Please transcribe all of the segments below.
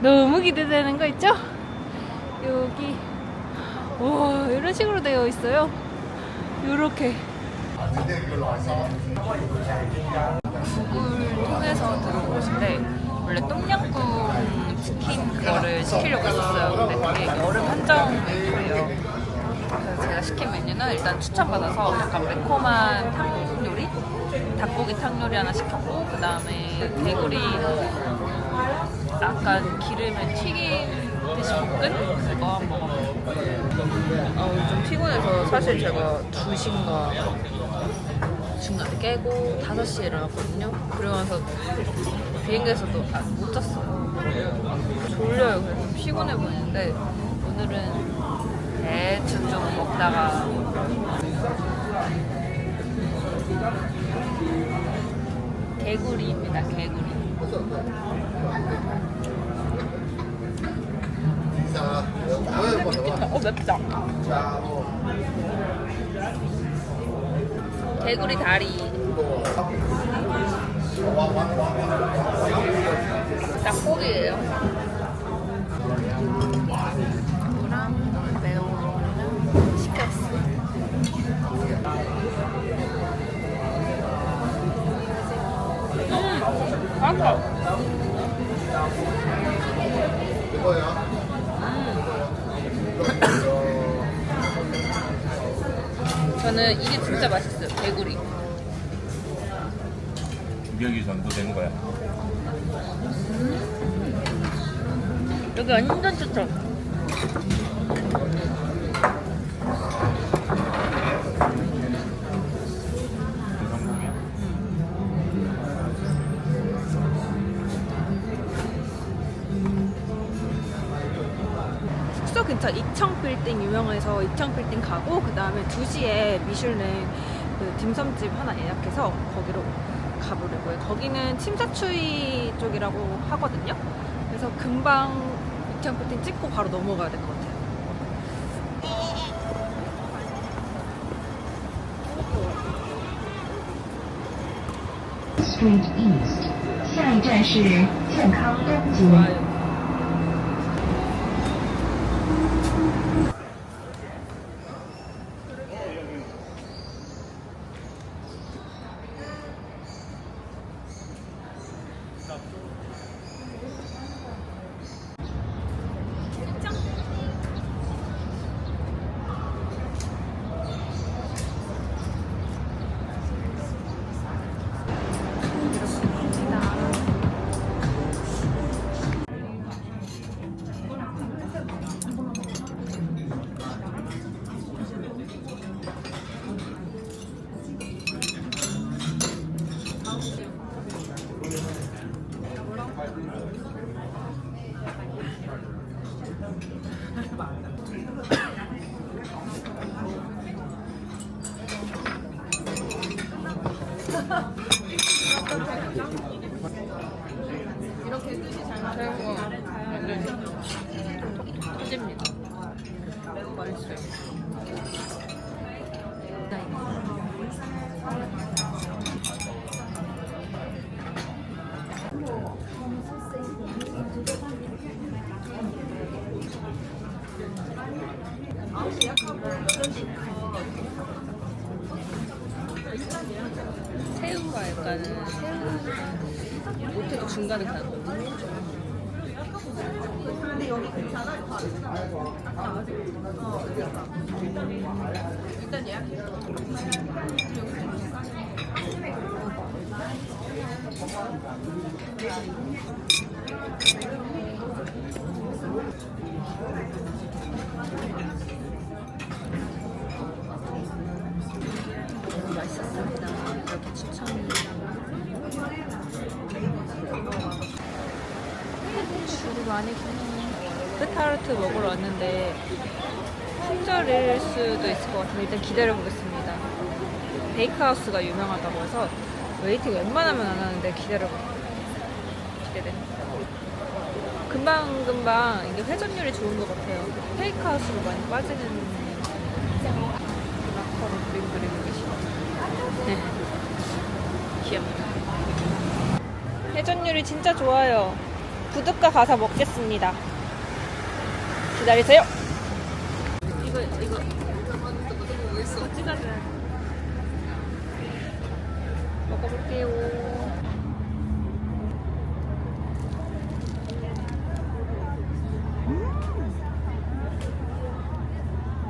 너무 기대되는 거 있죠? 여기 와 이런 식으로 되어 있어요. 이렇게 구글 통해서 들어온 곳인데 원래 똠양꿍 치킨 그거를 시키려고 했었어요. 근데 그게 여름 한정 메뉴예요. 그래서 제가 시킨 메뉴는 일단 추천받아서 약간 매콤한 탕 요리, 닭고기 탕 요리 하나 시켰고 그 다음에 개구리 약간 기름에 튀긴 듯이 볶은 그거 먹어봤어요. 아, 오늘 좀 피곤해서 사실 제가 2시인가 중간에 깨고 5시에 일어났거든요. 그러면서 비행기에서도 아, 못 잤어요. 졸려요. 그래서 좀 피곤해 보이는데 오늘은 대충 좀 먹다가 개구리입니다. 개구리. 개구리 다리. 닭고기예요. 음, 맛있어. 저는 이게 진짜 맛있어요. 개구리. 규격이 전도된 거야. 여기 완전 추천. 이청 빌딩 유명해서 이청 빌딩 가고 그 다음에 2시에 미슐랭 그 딤섬집 하나 예약해서 거기로 가보려고요. 거기는 침사추이 쪽이라고 하거든요. 그래서 금방 이청 빌딩 찍고 바로 넘어가야 될 것 같아요. Street East，下一站是健康东街。 못해도 중간에 가는 거. 너무 많이 서는 스타르트 먹으러 왔는데 품절일 수도 있을 것 같은데 일단 기다려 보겠습니다. 베이크하우스가 유명하다고 해서 웨이팅 웬만하면 안 하는데 기다려볼게요. 기대됩니다. 금방 금방 이게 회전율이 좋은 것 같아요. 테이크아웃으로 많이 빠지는 락커로 그림 그리고 계시네요. 네. 귀엽다. 회전율이 진짜 좋아요. 구두가 가서 먹겠습니다. 기다리세요. 이거 이거 같이 가자. 먹어볼게요.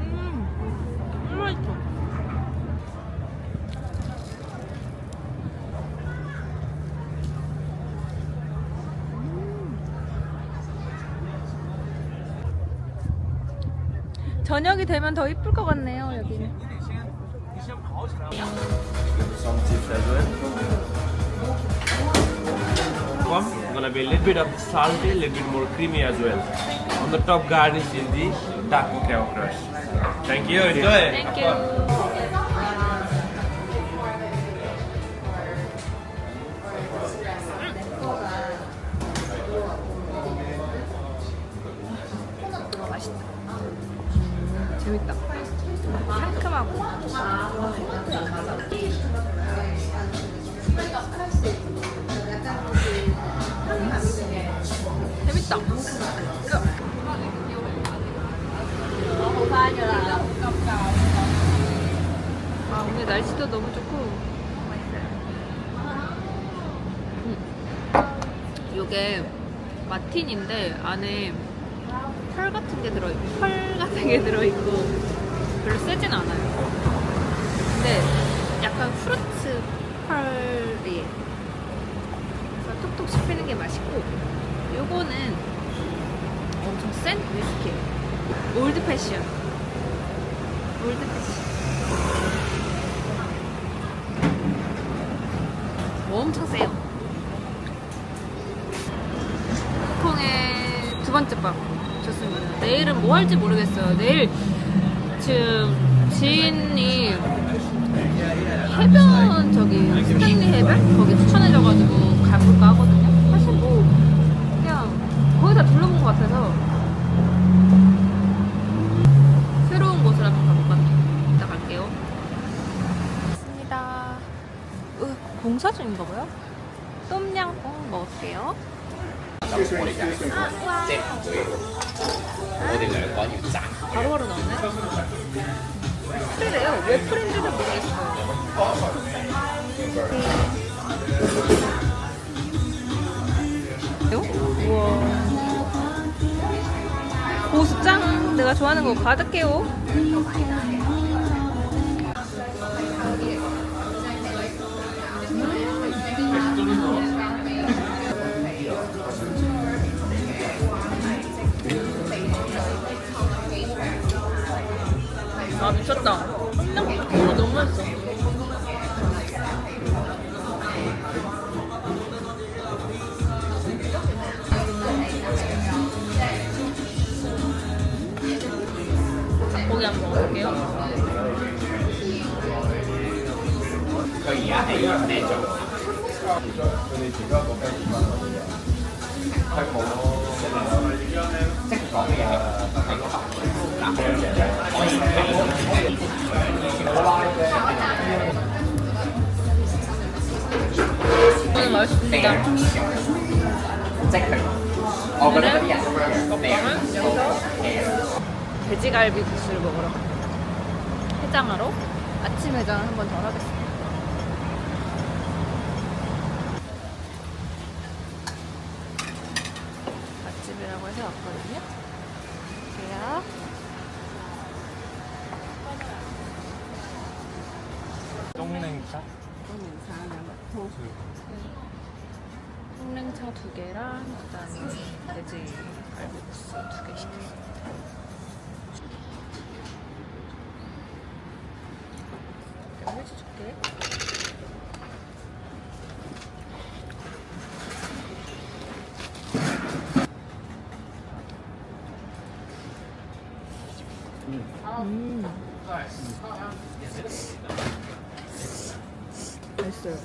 음, 음, 맛있어. 저녁이 되면 더 이쁠 것 같네요 여기는. well. One, gonna be a little bit of salty, a little bit more creamy as well. On the top garnish is the dark crème crush. Thank you, enjoy. 땡큐. 상큼하고. 재밌다. 아 오늘 날씨도 너무 좋고 음. 요게 마틴인데 안에 펄 같은 게 들어 펄 같은 게 들어 있고 별로 세진 않아요. 근데 약간 프루츠 펄이에요. 그래서 톡톡 씹히는 게 맛있고 요거는 엄청 센 위스키예요. 올드 패션. 올드 패션. 엄청 세요. 홍콩의 두 번째 밤 좋습니다. 내일은 뭐 할지 모르겠어요. 내일 지금 지인이 해변 저기 스탠리 해변 거기 추천해줘가지고 가볼까 하거든요. 사실 뭐 그냥 거의 다 둘러본 것 같아서 새로운 곳을 한번 가볼까 합니다. 이따 갈게요. 맞습니다. 으, 공사 중인가 봐요? 똠양꿍 먹을게요. 바로바로 나오네. 프리래요. 왜 프리인지는 모르겠어요. 우와. 고수짱 내가 좋아하는 거 가득해요. 오늘 맛있습니다. 오늘은 먹방은 여기서 돼지갈비 국수를 먹으러. 해장하러 아침 해장을 한번 더 하겠습니다. 음. 맛있어요.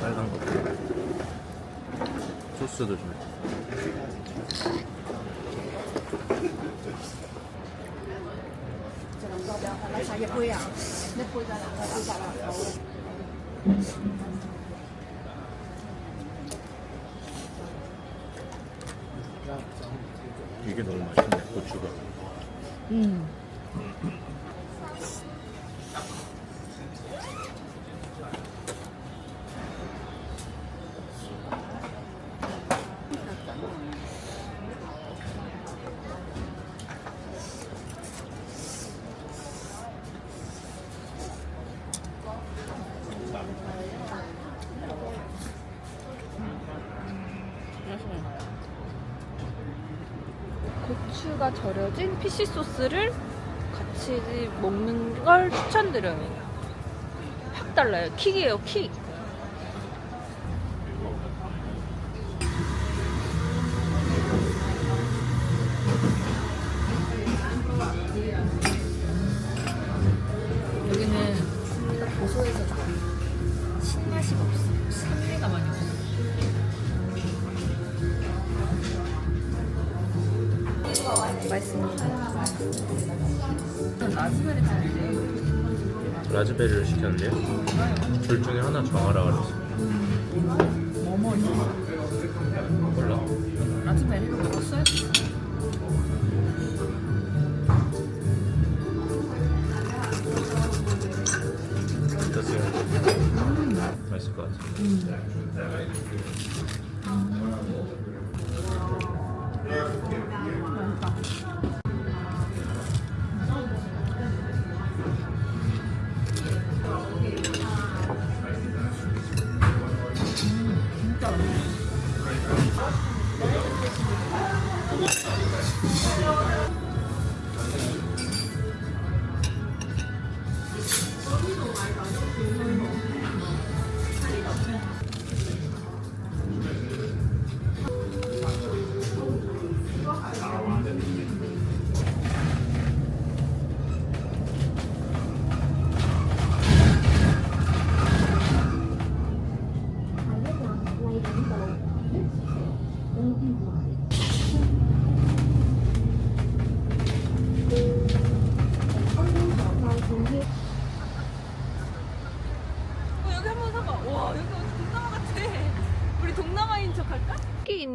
빨간 거. 소스도 좀. 이게 너무 맛있네 고추가 음. 고추가 절여진 피시 소스를 같이 먹는 걸 추천드려요. 확 달라요. 킥이에요, 킥. 여기는 딱 고소해서 좋아. 신맛이 없어. 산미가 많이 없어. 맛있습니다. 라즈베리 라즈베리를 시켰는데요 둘 중에 하나 정하라 그랬어 뭐 먹었어? 몰라 라즈베리를 먹었어요? 어떠세요? 맛있을 것 같아 어, 여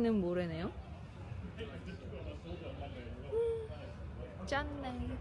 있는 모래네요. 음, 짠네.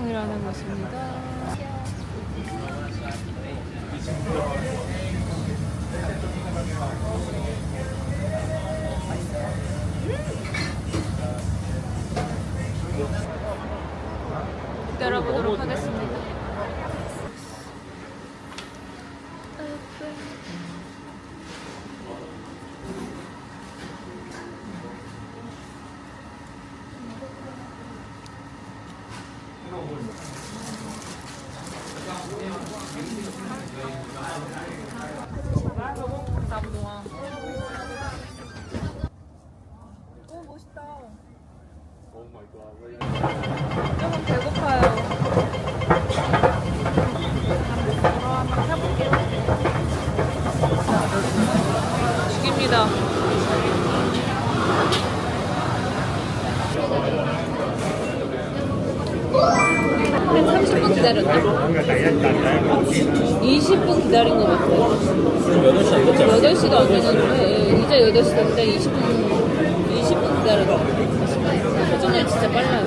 습송이라는 것입니다. 따라보도록 하겠습니다. 오 멋있다. 조금 배고파요. 한번 사볼게요. 죽입니다. 한 30분 기다렸나? 20분 기다린 것 같아요. 지금 8시 안 됐잖아 8시도 안 됐는데, 이제 8시 됐는데 20분, 20분 기다렸다. 표준이 진짜 빨라요.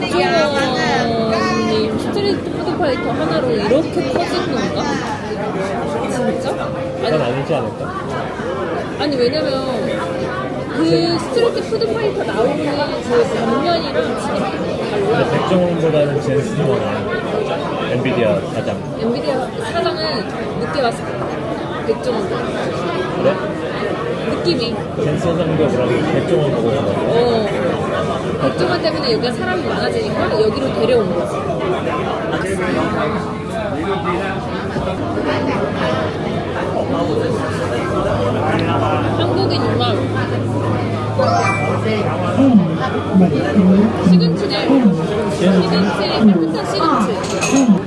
백종원님 스트리트 푸드 파이터 하나로 이렇게 커진 건가? 진짜? 난 아니, 아니지 않을까? 아니 왜냐면 그 스트리트 푸드 파이터 나오는 그 장면이랑 진짜 근데 달라. 백종원보다는 젠스가 나아 엔비디아 사장. 엔비디아 사장은 늦게 왔을 때 백종원. 그래? 느낌이. 젠소상도 그러면 백종원 보고 싶어. 어. 백종원 때문에 여기가 사람이 많아지니까 여기로 데려온 거지 한국인 음악 시금치를 시금치를 한국산 시금치.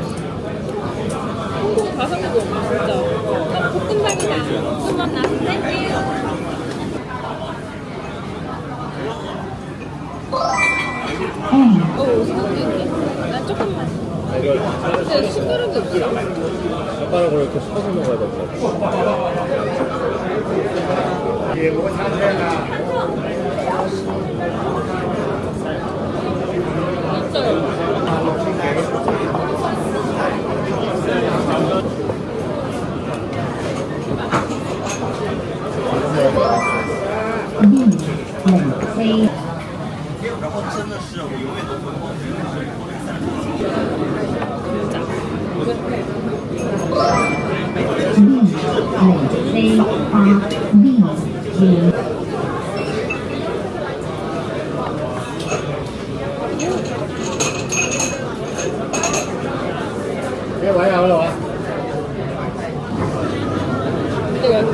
心。然后真的是我永远都会忘记。这个。